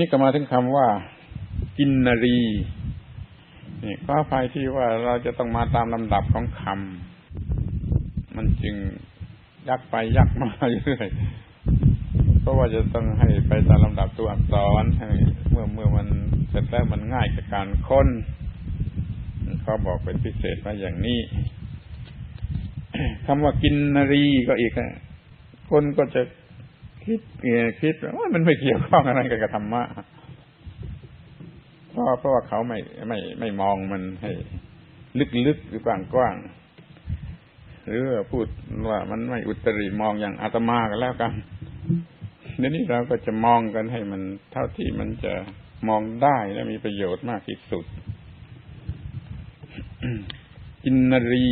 นี้ก็มาถึงคำว่า กินนรีนี่ก็ภัยที่ว่าเราจะต้องมาตามลำดับของคำมันจึงยักไปยักมาเรื่อยเพราะว่าจะต้องให้ไปตามลำดับตัวอักษรเมื่อเมื่อมันเสร็จแล้วมันง่ายกับการค้นเขาบอกเป็นพิเศษมาอย่างนี้คำว่ากินนรีก็อีกคนก็จะ คิดเอคิดว่ามันไม่เกี่ยวข้องอะไรกับธรรมะเพราะเพราะว่าเขาไม่ไม่ไม่มองมันให้ ลึกๆหรือกว้างๆหรือพูดว่ามันไม่อุตริมองอย่างอาตมากันแล้วกันเดี๋ยวนี้เราก็จะมองกันให้มันเท่าที่มันจะมองได้และมีประโยชน์มากที่สุดกินนรี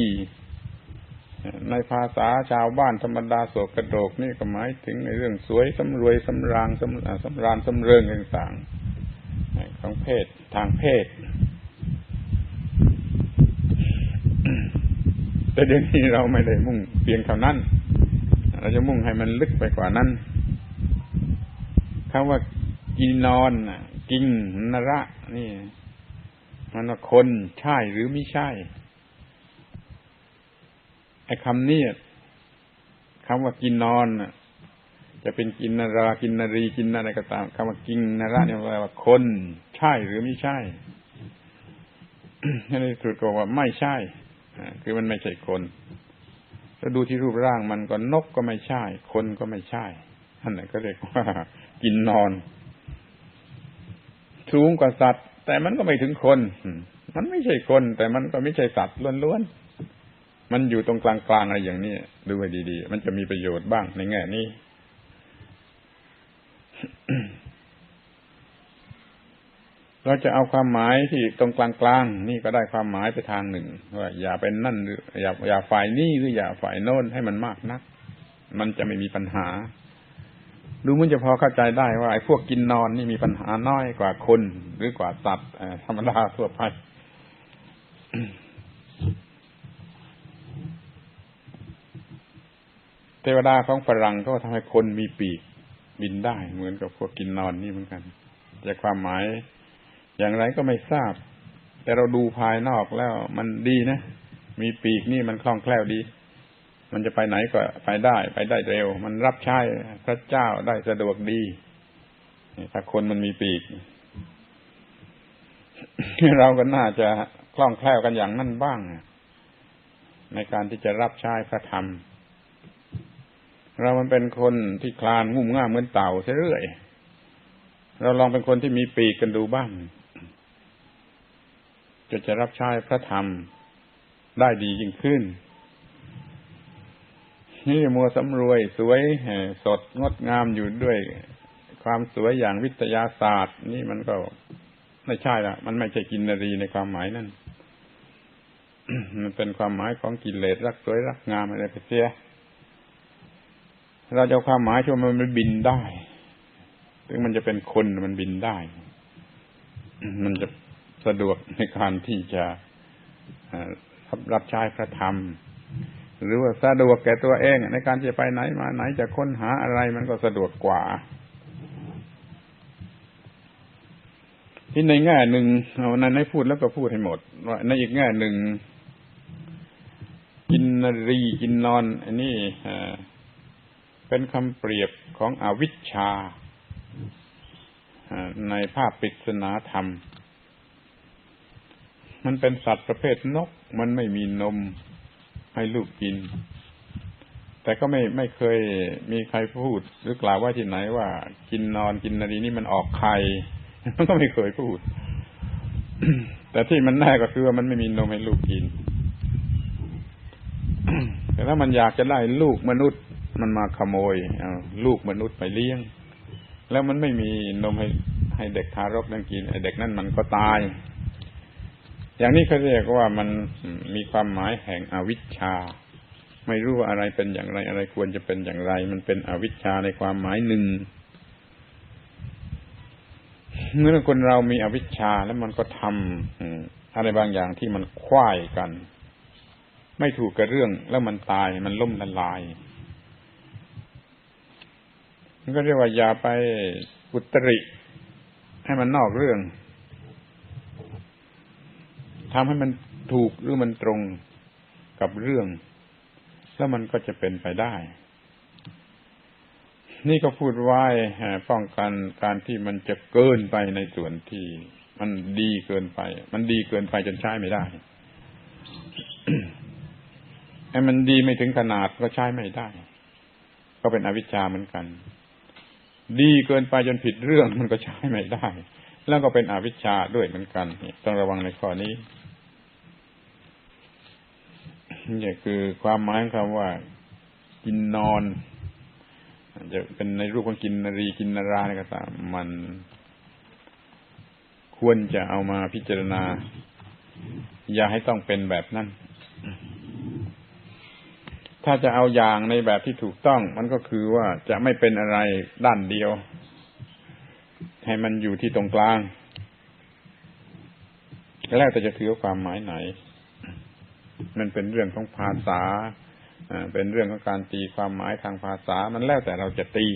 ในภาษาชาวบ้านธรรมดาโศกกระโดกนี่ก็หมายถึงในเรื่องสวยสำรวยสำรางสำสำราญสำเริงต่างๆของเพศทางเพศ แต่เดี๋ยวนี้เราไม่ได้มุ่งเพียงเท่านั้น เราจะมุ่งให้มันลึกไปกว่านั้นคำว่ากินนอนกินนระ นี่ มันว่าคนใช่หรือไม่ใช่ ไอ้คำนี้คำว่ากินนอนจะเป็นกินนารากินนารีกินอะไรก็ตามคำว่ากินนาระเนี่ยแปลว่าคน ใช่หรือไม่ใช่ในสุดก็ว่าไม่ใช่คือมันไม่ใช่คนแล้วดูที่รูปร่างมันก็นกก็ไม่ใช่ คนก็ไม่ใช่ท่านไหนก็เรียกว่า กินนอน สูงกว่าสัตว์ แต่มันก็ไม่ถึงคน มันไม่ใช่คน แต่มันก็ไม่ใช่สัตว์ล้วนๆ มันอยู่ตรงกลางๆอะไรอย่างนี้ดูให้ดีๆ มันจะมีประโยชน์บ้างในแง่นี้เราจะเอาความหมายที่ตรงกลางๆนี่ก็ได้ความหมายไปทางหนึ่งว่าอย่าเป็นนั่นหรืออย่าอย่าฝ่ายนี่หรืออย่าฝ่ายโน้นให้มันมากนัก มันจะไม่มีปัญหา ดูมันจะพอเข้าใจได้ว่าไอ้พวกกินนอนนี่มีปัญหาน้อยกว่าคน หรือกว่าสัตว์ธรรมดาทั่วไป เทวดาของฝรั่งก็ทำให้คนมีปีกบินได้เหมือนกับพวกกินนอนนี่เหมือนกันแต่ความหมายอย่างไรก็ไม่ทราบ แต่เราดูภายนอกแล้วมันดีนะ มีปีกนี่มันคล่องแคล่วดี มันจะไปไหนก็ไปได้ ไปได้เร็ว มันรับใช้พระเจ้าได้สะดวกดี ถ้าคนมันมีปีก เราก็น่าจะคล่องแคล่วกันอย่างนั้นบ้าง ในการที่จะรับใช้พระธรรม เรามันเป็นคนที่คลานงุ่มง่ามเหมือนเต่าเรื่อย เราลองเป็นคนที่มีปีกกันดูบ้าง จะจะรับใช้พระธรรมได้ดียิ่งขึ้น นี่มัวสำรวยสวยสดงดงามอยู่ด้วย ความสวยอย่างวิทยาศาสตร์ นี่มันก็ไม่ใช่ละมันไม่ใช่กินนรีในความหมายนั่นมันเป็นความหมายของกิเลสรักสวยรักงามอะไรไปเสีย เราจะความหมายที่มันมันบินได้ ถึงมันจะเป็นคนมันบินได้ มันจะสะดวกในการที่จะรับใช้พระธรรม หรือว่าสะดวกแก่ตัวเอง ในการจะไปไหนมาไหนจะค้นหาอะไรมันก็สะดวกกว่า ที่ในแง่หนึ่งเอานั้นให้พูดแล้วก็พูดให้หมดว่าในอีกแง่หนึ่งกินนรีกินนอน อันนี้ เป็นคำเปรียบของอวิชชา ในภาพปริศนาธรรม มันเป็นสัตว์ประเภทนก มันไม่มีนมให้ลูกกิน แต่ก็ไม่ไม่เคยมีใครพูด หรือกล่าวว่าที่ไหนว่า กินนอนกินนาดีนี่มันออกไข่มันก็ไม่เคยพูด แต่ที่มันแน่ก็คือว่ามันไม่มีนมให้ลูกกิน แต่ถ้ามันอยากจะได้ลูกมนุษย์ มันมาขโมยลูกมนุษย์ไปเลี้ยง แล้วมันไม่มีนมให้ให้เด็กทารกนั่งกินไอเด็กนั่นมันก็ตาย อย่างนี้เขาเรียกว่ามันมีความหมายแห่งอวิชชา ไม่รู้ว่าอะไรเป็นอย่างไรอะไรควรจะเป็นอย่างไร มันเป็นอวิชชาในความหมายหนึ่งเมื่อคนเรามีอวิชชาแล้วมันก็ทำอะไรบางอย่างที่มันคว้ายกัน ไม่ถูกกับเรื่องแล้วมันตายมันล่มละลาย มันก็เรียกว่าอย่าไปอุตริ ให้มันนอกเรื่องทำให้มันถูกหรือมันตรงกับเรื่อง แล้วมันก็จะเป็นไปได้ นี่ก็พูดไว้ป้องกันการที่มันจะเกินไปในส่วนที่ มันดีเกินไป มันดีเกินไปจนใช้ไม่ได้ไอ้มันดีไม่ถึงขนาดก็ใช้ไม่ได้ ก็เป็นอวิชชาเหมือนกัน ดีเกินไปจนผิดเรื่องมันก็ใช้ไม่ได้ แล้วก็เป็นอวิชชาด้วยเหมือนกันต้องระวังในข้อนี้นี่คือความหมายของคำว่า กินนอนจะเป็นในรูปของกินนรีกินนาราก็ตามมันควรจะเอามาพิจารณา อย่าให้ต้องเป็นแบบนั้น ถ้าจะเอาอย่างในแบบที่ถูกต้อง มันก็คือว่าจะไม่เป็นอะไรด้านเดียว ให้มันอยู่ที่ตรงกลาง แล้วแต่จะถือความหมายไหน มันเป็นเรื่องของภาษาเป็นเรื่องของการตีความหมายทางภาษา มันแล้วแต่เราจะตี